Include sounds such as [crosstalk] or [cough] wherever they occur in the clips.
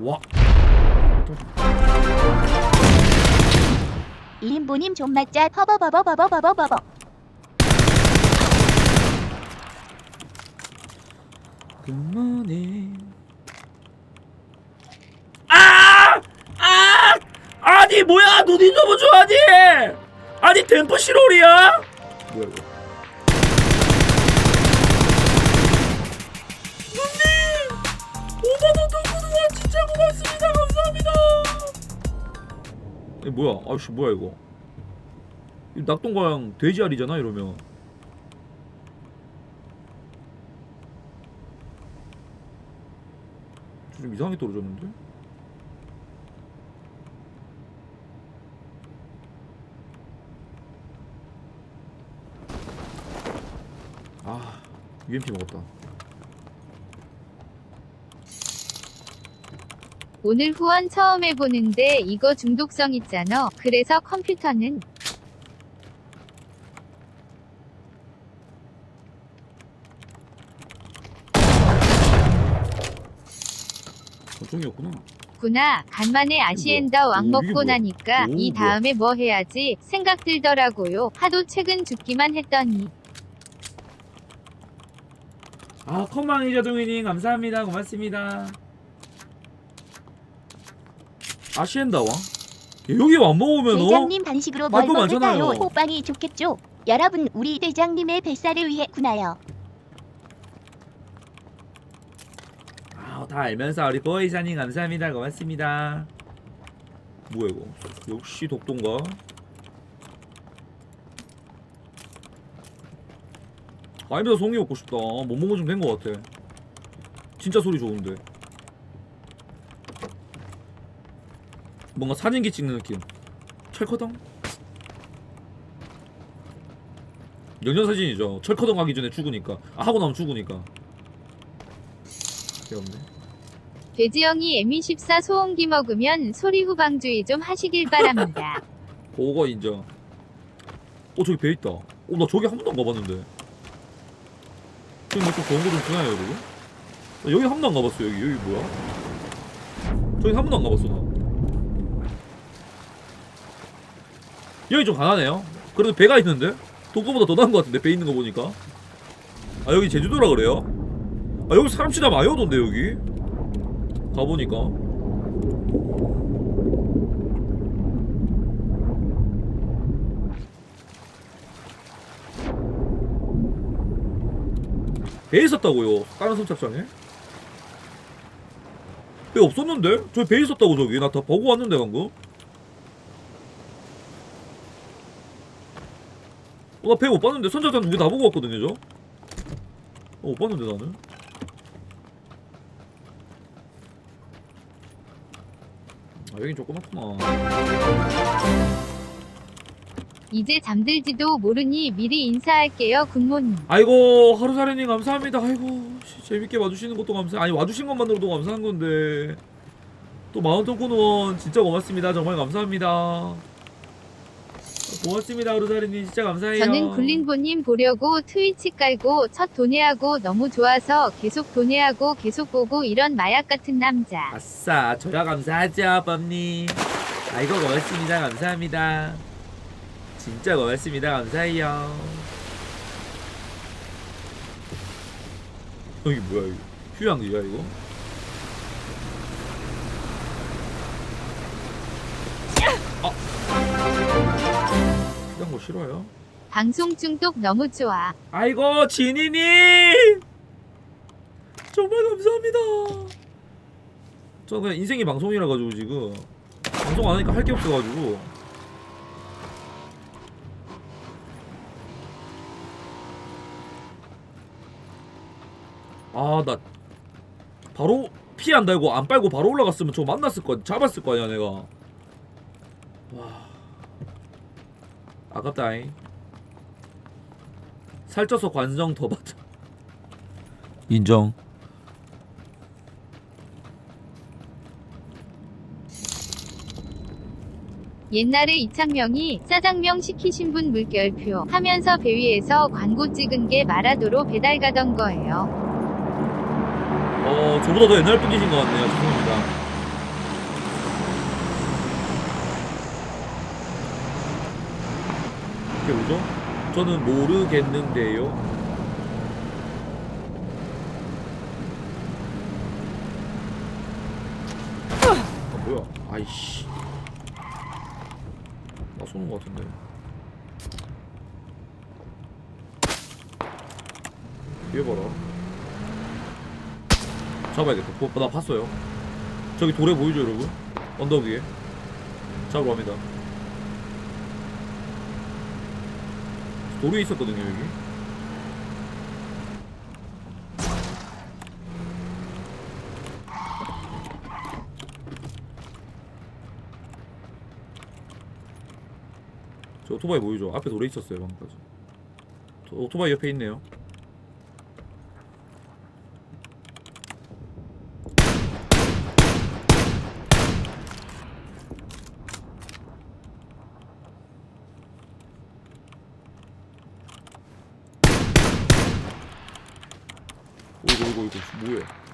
와. 이인보님 좀 맞자 퍼버버버버버버버버 그만해. 아! 아! 아니 뭐야 눈이 너무 좋아하니? 아니 댐프 시롤이야? 뭐야 이거? 이 뭐야? 아씨 뭐야 이거? 이 낙동강 돼지알이잖아 이러면. 좀 이상하게 떨어졌는데? 아 UMP 먹었다 오늘 후원 처음 해보는데 이거 중독성 있잖아. 그래서 컴퓨터는 저쪽이었구나 구나. 간만에 아시엔더 왕 오, 이게 먹고 뭐야? 나니까 오, 이 뭐야? 다음에 뭐 해야지 생각 들더라고요. 하도 최근 죽기만 했더니. 아 컴망이 자 동이님 감사합니다 고맙습니다 아시엔다 왕? 여기 안 먹으면 어? 대장님 간식으로 아, 뭘 많잖아요. 먹을까요? 호빵이 좋겠죠. 여러분 우리 대장님의 뱃살을 위해 구나요. 아 다 알면서 우리 보이사님 감사합니다 고맙습니다 뭐야 이거 역시 독동가 아닙니다 송이 먹고 싶다 못 먹으면 좀된 것 같아 진짜 소리 좋은데 뭔가 사진기 찍는 느낌 철커덩 영전사진이죠 철커덩 하기 전에 죽으니까 아 하고 나면 죽으니까 귀엽네 돼지형이 M24 소음기 먹으면 소리 후방주의 좀 하시길 바랍니다. [laughs] 그거 인정. 어 저기 배 있다. 어나 저기 한 번도 안 가봤는데. 저기 뭐좀 좋은 거 좀 주나요? 나 여기 한 번도 안 가봤어 여기 여기 뭐야? 저기 한 번도 안 가봤어 나. 여기 좀 가난해요. 그래도 배가 있는데 도거보다 더 나은 것 같은데 배 있는 거 보니까. 아 여기 제주도라 그래요? 아 여기 사람 진짜 많이 오던데 여기. 가보니까. 배 있었다고요 다른 선착장에 배 없었는데? 저기 배 있었다고 저기 나 다 보고 왔는데 방금 나 배 못 봤는데 선착장 두개 다 보고 왔거든요 저. 어, 못 봤는데 나는. 아 여긴 조그맣구나 이제 잠들지도 모르니 미리 인사할게요, 굿모님. 아이고 하루살이님 감사합니다. 아이고 씨, 재밌게 와주시는 것도 감사 아니 와주신 것만으로도 감사한 건데. 또 마운턴 원 진짜 고맙습니다. 정말 감사합니다 고맙습니다 하루살이님. 진짜 감사해요. 저는 굴린보님 보려고 트위치 깔고 첫 도내하고 너무 좋아서 계속 도내하고 계속 보고 이런 마약 같은 남자. 아싸 저야 감사하죠 뻔님. 아이고 고맙습니다. 감사합니다. 진짜 고맙습니다. 감사해요. 여기 뭐야 이거 휴양지야 이거 싫어요? 방송 중독 너무 좋아. 아이고 진이님 정말 감사합니다. 저 그냥 인생이 방송이라 가지고 지금 방송 안 하니까 할 게 없어 가지고. 아 나 바로 피 안 달고 안 빨고 바로 올라갔으면 저 만났을 거 잡았을 거 아니야 내가. 와 아깝다잉 살쪄서 관성 더 받아. 인정. 옛날에 이창명이 짜장면 시키신 분 물결표 하면서 배 위에서 광고 찍은 게 마라도로 배달 가던 거예요. 어, 저보다 더 옛날 분이신 것 같네요. 죄송합니다. 어떻게 오죠? 저는 모르겠는데요. 아 뭐야? 아이씨. 나 쏘는 거 같은데. 뒤에 봐라. 잡아야겠다. 보- 나 봤어요. 저기 돌에 보이죠, 여러분? 언덕 위에. 잡으러 갑니다. 돌 위에 있었거든요, 여기. 저 오토바이 보이죠? 앞에 돌에 있었어요, 방금까지. 저 오토바이 옆에 있네요. 이거 뭐야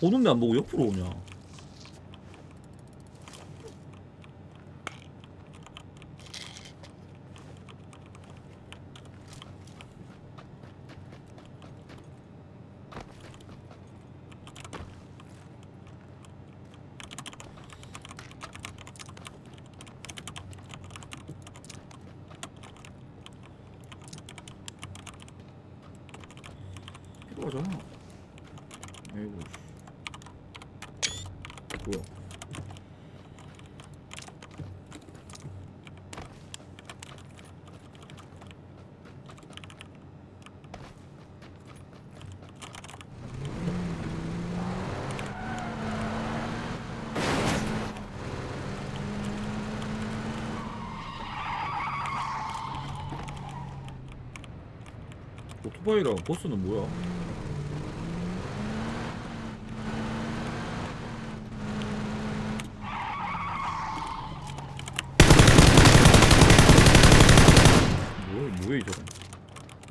보는 데 안 보고 옆으로 오냐? 필요하잖아. 아이고 씨. 뭐야 오토바이랑 버스는 뭐야? 뭐야 뭐야 이 저건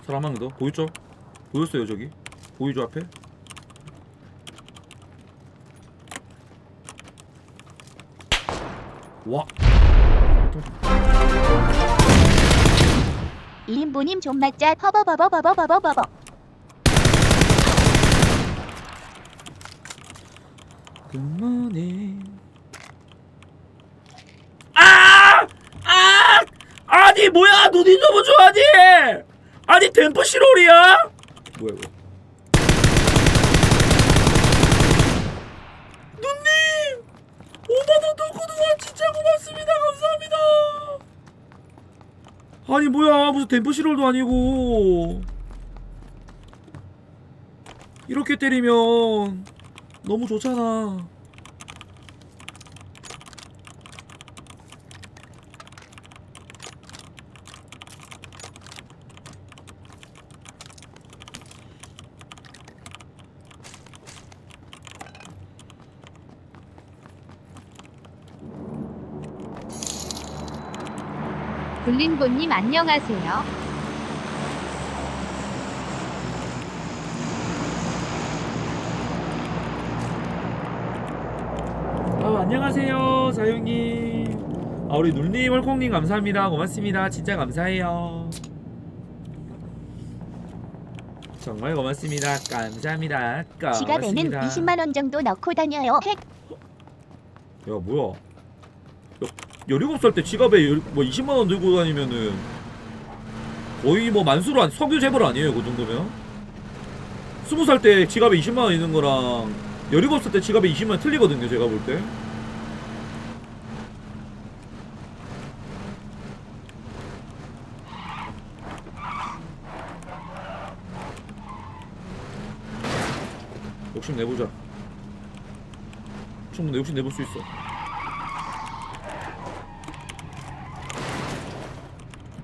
사람 한명 더 보였죠? 보였어요 저기 보이죠 앞에? 와 림보님 좀 맞자 퍼버버버버버버버버. 굿모닝 아! 아! 아니 뭐야 눈이 너무 좋아하니 아니 댐프 시롤이야? 뭐야 이거 누님! 5만원 더 구독와 진짜 고맙습니다. 감사합니다. 아니 뭐야. 무슨 댐프 시롤도 아니고. 이렇게 때리면 너무 좋잖아. 굴림보님 안녕하세요. 아, 안녕하세요, 사용님. 아, 우리 눌님, 헐콩님 감사합니다. 고맙습니다. 진짜 감사해요. 정말 고맙습니다. 감사합니다. 지갑에는 고맙습니다. 20만 원 정도 넣고 다녀요. 핵. 야, 뭐야? 야, 17살 때 지갑에 열- 뭐 20만 원 들고 다니면은 거의 뭐 만수로 안 석유 재벌 아니에요 그 정도면? 스무 살때 지갑에 20만 원 있는 거랑 17살 때 지갑에 20만 원 틀리거든요 제가 볼때. 욕심 내보자. 충분히 욕심 내볼 수 있어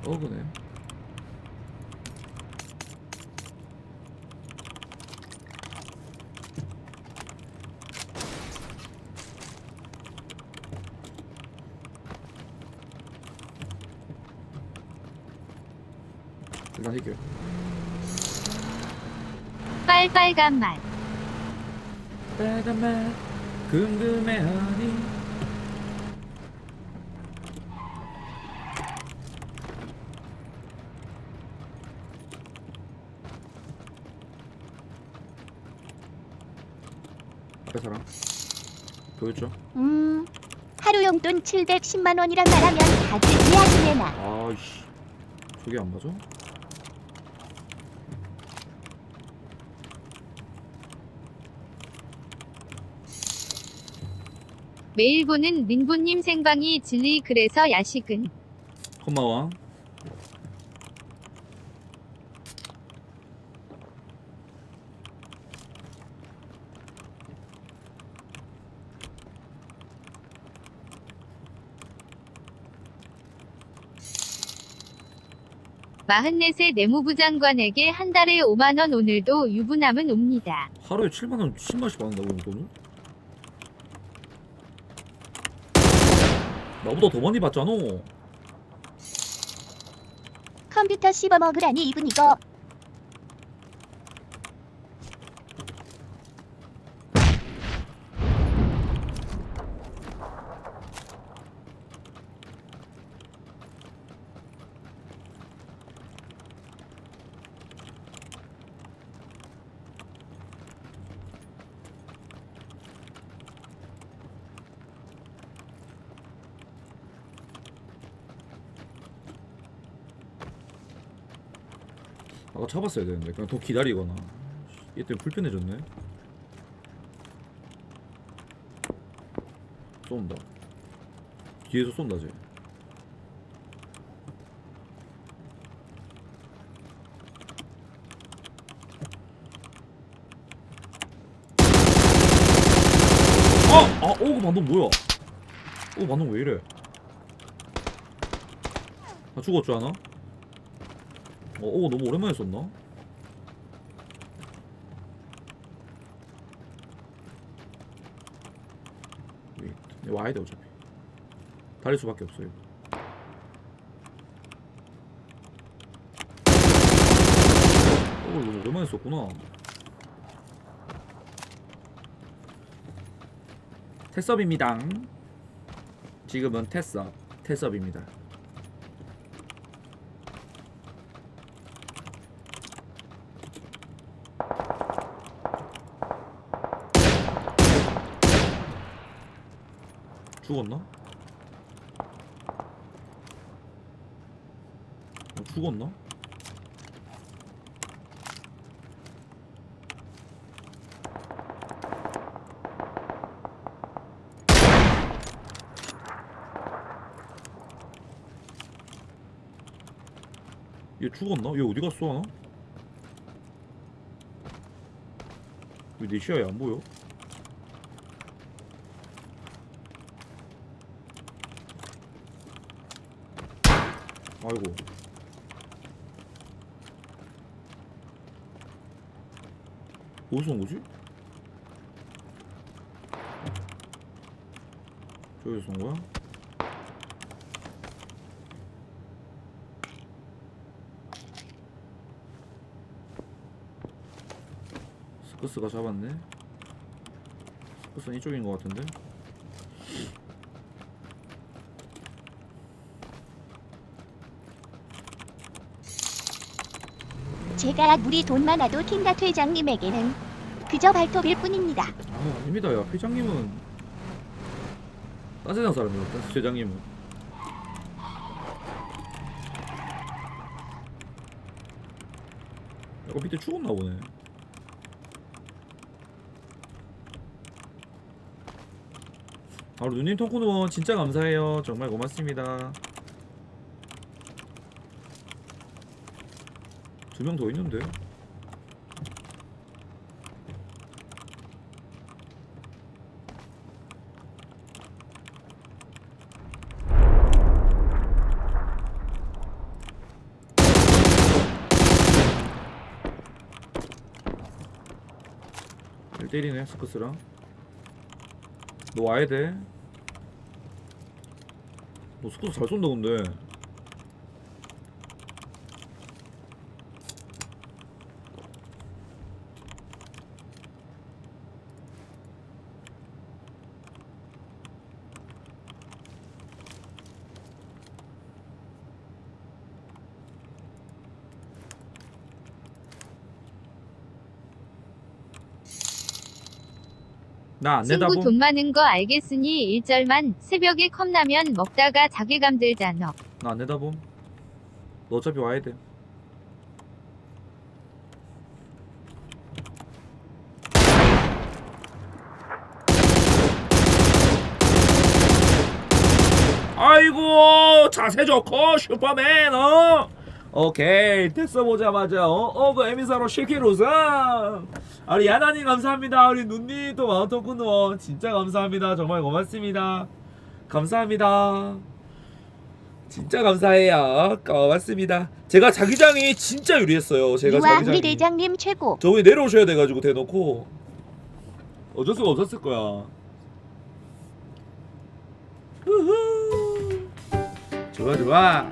어 그네. 일단 해결 빨빨간 맛. 빨간 맛 궁금해 하니 앞에 사람 보였죠? 음, 하루 용돈 710만 원이란 말하면 다들 이해하시네나. 아이씨 저게 안 맞아? 매일 보는 린보님 생방이 진리 그래서 야식은 고마워 마흔넷의 내무부 장관에게 한 달에 5만 원 오늘도 유부남은 옵니다. 하루에 7만 원 10만원씩 받는다고 돈을? 나보다 더 많이 받잖아 컴퓨터 씹어 먹으라니 이분 이거. 아까 잡았어야 되는데 그냥 더 기다리거나 얘 때문에 불편해졌네 쏜다 뒤에서 쏜다 쟤 아! 아! 오그 반동 뭐야 오그 반동 왜 이래 나 죽었지 않아? 어, 오 너무 오랜만에 썼나? 와야 돼 어차피. 달릴 수밖에 없어요. 오 너무 오랜만에 썼구나. 테스업입니다. 지금은 테스업 테스업입니다 죽었나? 어, 죽었나? 얘 죽었나? 얘 어디 갔어 하나? 왜내 시야에 안 보여? 아이고 어디서 온 거지? 저기서 온 거야? 스커스가 잡았네 스커스는 이쪽인 것 같은데 제가 물이 돈 많아도 틴다 회장님에게는 그저 발톱일 뿐입니다. 아 아닙니다. 야 회장님은 딴 세상 사람이야 딴 회장님은. 어 밑에 죽었나 보네. 아 우리 누님 토크노 진짜 감사해요. 정말 고맙습니다 두 명 더 있는데? 일 때리네 스커스랑. 너 와야 돼 너 스커스 잘 쏜다 근데 나안 친구 내다보 돈 많은 거 알겠으니 1절만 새벽에 컵라면 먹다가 자괴감 들잖아. 나 안 내다 봄. 너 어차피 와야 돼. 아이고 자세 좋고 슈퍼맨 어 오케이 됐어 보자마자 어 어그 에미사로 10킬 우승 아리 야나님 감사합니다. 우리 눈니 또 마운터군요 진짜 감사합니다. 정말 고맙습니다. 감사합니다. 진짜 감사해요. 고맙습니다. 제가 자기장이 진짜 유리했어요. 제가 자기장이. 우리 대장님 최고. 저분이 내려오셔야 돼가지고 대놓고. 어쩔 수가 없었을 거야. 우후. 좋아 좋아.